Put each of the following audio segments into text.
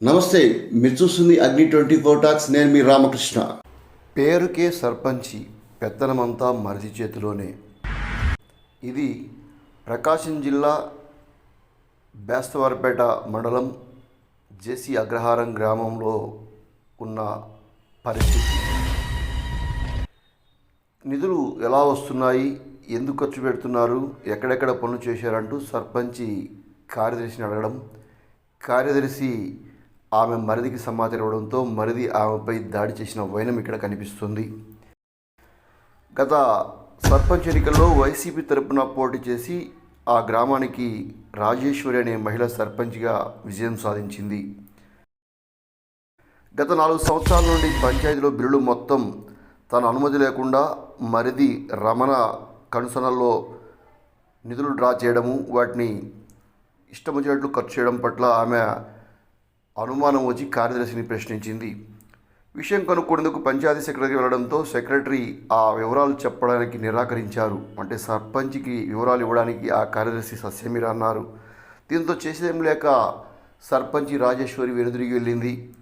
నమస్తే మీరు చూస్తుంది అగ్ని ట్వంటీ ఫోర్ టాక్స్ నేను మీ రామకృష్ణ. పేరుకే సర్పంచి పెత్తనమంతా మరిది చేతిలోనే. ఇది ప్రకాశం జిల్లా బేస్తవారిపేట మండలం జేసీ అగ్రహారం గ్రామంలో ఉన్న పరిస్థితి. నిధులు ఎలా వస్తున్నాయి? ఎందుకు ఖర్చు పెడుతున్నారు? ఎక్కడెక్కడ పనులు చేశారంటూ సర్పంచి కార్యదర్శిని అడగడం. కార్యదర్శి ఆమె మరిదికి సమాచారం ఇవ్వడంతో మరిది ఆమెపై దాడి చేసిన వైనం ఇక్కడ కనిపిస్తుంది. గత సర్పంచ్ ఎన్నికల్లో వైసీపీ తరపున పోటీ చేసి ఆ గ్రామానికి రాజేశ్వరి అనే మహిళ సర్పంచ్గా విజయం సాధించింది. గత నాలుగు సంవత్సరాల నుండి పంచాయతీలో బిల్లులు మొత్తం తన అనుమతి లేకుండా మరిది రమణ కనుసనల్లో నిధులు డ్రా చేయడము వాటిని ఇష్టం వచ్చినట్లు ఖర్చు చేయడం పట్ల ఆమె అనుమానం వచ్చి కార్యదర్శిని ప్రశ్నించింది. విషయం కనుక్కునేందుకు పంచాయతీ సెక్రటరీ వెళ్ళడంతో సెక్రటరీ ఆ వివరాలు చెప్పడానికి నిరాకరించారు. అంటే సర్పంచ్కి వివరాలు ఇవ్వడానికి ఆ కార్యదర్శి సస్యమీర అన్నారు. దీంతో చేసేదేం లేక సర్పంచి రాజేశ్వరి వెనుదిరిగి వెళ్ళింది.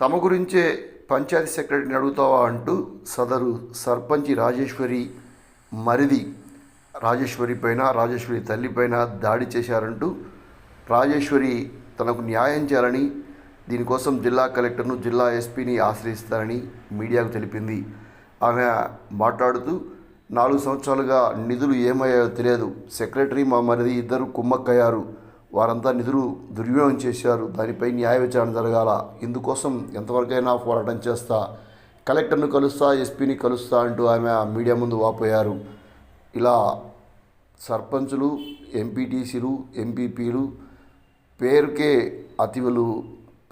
తమ గురించే పంచాయతీ సెక్రటరీని అడుగుతావా అంటూ సదరు సర్పంచి రాజేశ్వరి మరిది రాజేశ్వరి పైన రాజేశ్వరి తల్లి పైన దాడి చేశారంటూ రాజేశ్వరి తనకు న్యాయం చేయాలని దీనికోసం జిల్లా కలెక్టర్ను జిల్లా ఎస్పీని ఆశ్రయిస్తారని మీడియాకు తెలిపింది. ఆమె మాట్లాడుతూ నాలుగు సంవత్సరాలుగా నిధులు ఏమయ్యాయో తెలియదు. సెక్రటరీ మా మరిది ఇద్దరు కుమ్మక్కయ్యారు. వారంతా నిధులు దుర్వినియోగం చేశారు. దానిపై న్యాయ విచారణ జరగాల. ఇందుకోసం ఎంతవరకైనా పోరాటం చేస్తా. కలెక్టర్ను కలుస్తా ఎస్పీని కలుస్తా అంటూ ఆమె మీడియా ముందు వాపోయారు. ఇలా సర్పంచులు ఎంపీటీసీలు ఎంపీపీలు పేరుకే అతివులు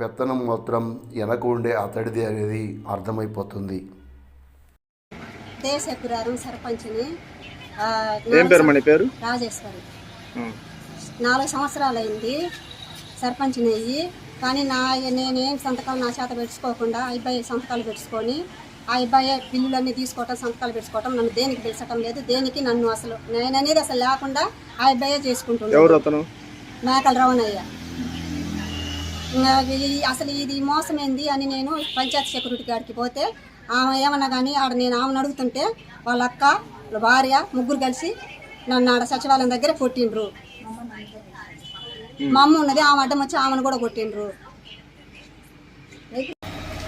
పెత్తనం మాత్రం వెనక ఉండే అతడిది అనేది అర్థమైపోతుంది. దేశపురారం సర్పంచ్ని ఆ, ఏం పేరు మన పేరు? రాజేశ్వరి. నాలుగు సంవత్సరాలు అయింది సర్పంచ్ని అయ్యి కానీ నా నేనేం సంతకాలు నా చేత పెట్టుకోకుండా ఆ అబ్బాయి సంతకాలు పెట్టుకొని ఆ అబ్బాయి బిల్లులన్నీ తీసుకోవటం సంతకాలు పెట్టుకోవటం నన్ను దేనికి పిలిచటం లేదు దేనికి నన్ను అసలు నేను అనేది అసలు లేకుండా ఆ అబ్బాయే చేసుకుంటున్నాను. ఎవరు అతను? మేకల రవణయ్య అసలు ఇది మోసమైంది అని నేను పంచాయతీ సెక్యూరిటీ గారికి పోతే ఆమె ఏమన్నా కానీ ఆడ నేను ఆమెను అడుగుతుంటే వాళ్ళ అక్క వాళ్ళ భార్య ముగ్గురు కలిసి నన్ను ఆడ సచివాలయం దగ్గర కొట్టిండ్రు. మా అమ్మ ఉన్నది ఆమె అడ్డం వచ్చి ఆమెను కూడా కొట్టిండ్రు.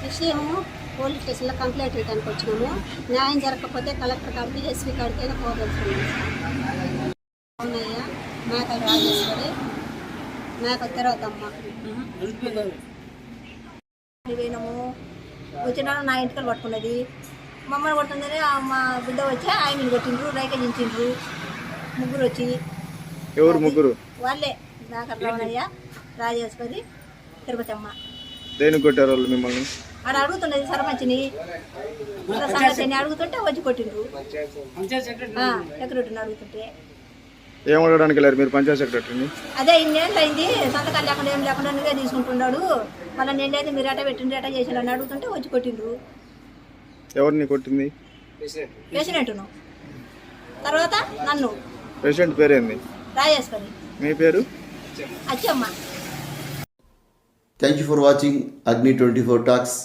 విషయము పోలీస్ స్టేషన్లో కంప్లైంట్ ఇవ్వడానికి వచ్చినాము. న్యాయం జరగకపోతే కలెక్టర్ కాబట్టి ఎస్పీ కాడికైనా పోగలుగుతున్నాము అవునయ్య మేకల రాజేశ్వరి. పోయినాము వచ్చిన నా ఇంటికలు పట్టుకున్నది. మమ్మల్ని కొట్టిందని ఆ మా బిడ్డ వచ్చి ఆయనని కొట్టిండ్రు రైకజించిండ్రు ముగ్గురు వచ్చి ఎవరు ముగ్గురు? వాళ్ళే. దాకా రావణయ్య రాజేశ్వరి తిరుపతమ్మ. దేనికి కొట్టారు వాళ్ళు మిమ్మల్ని? ఆడ అడుగుతున్నది సర్పంచ్ని. సంగతిని అడుగుతుంటే వచ్చి కొట్టిండ్రు. ఆ, సెక్రటరీని అడుగుతుంటే. ఏం అడగడానికి వెళ్ళారు? మీరు పంచాయత్ సెక్రటరీని? అదే ఇన్నేళ్ళు అయింది. సంతకాలు లేకుండా ఏం లేకుండా నువ్వే తీసుకుంటున్నాడు. మళ్ళీ నేను లేదు మీరు ఎట పెట్టిండ్రు ఎట చేసిన అడుగుతుంటే వచ్చి కొట్టిండ్రు. ఎవరిని కొట్టింది? పేషెంట్ను తర్వాత నన్ను. పేషెంట్ పేరేంది? రాజేశ్వరి. మీ పేరు? Achamma. Thank you for watching Agni twenty four talks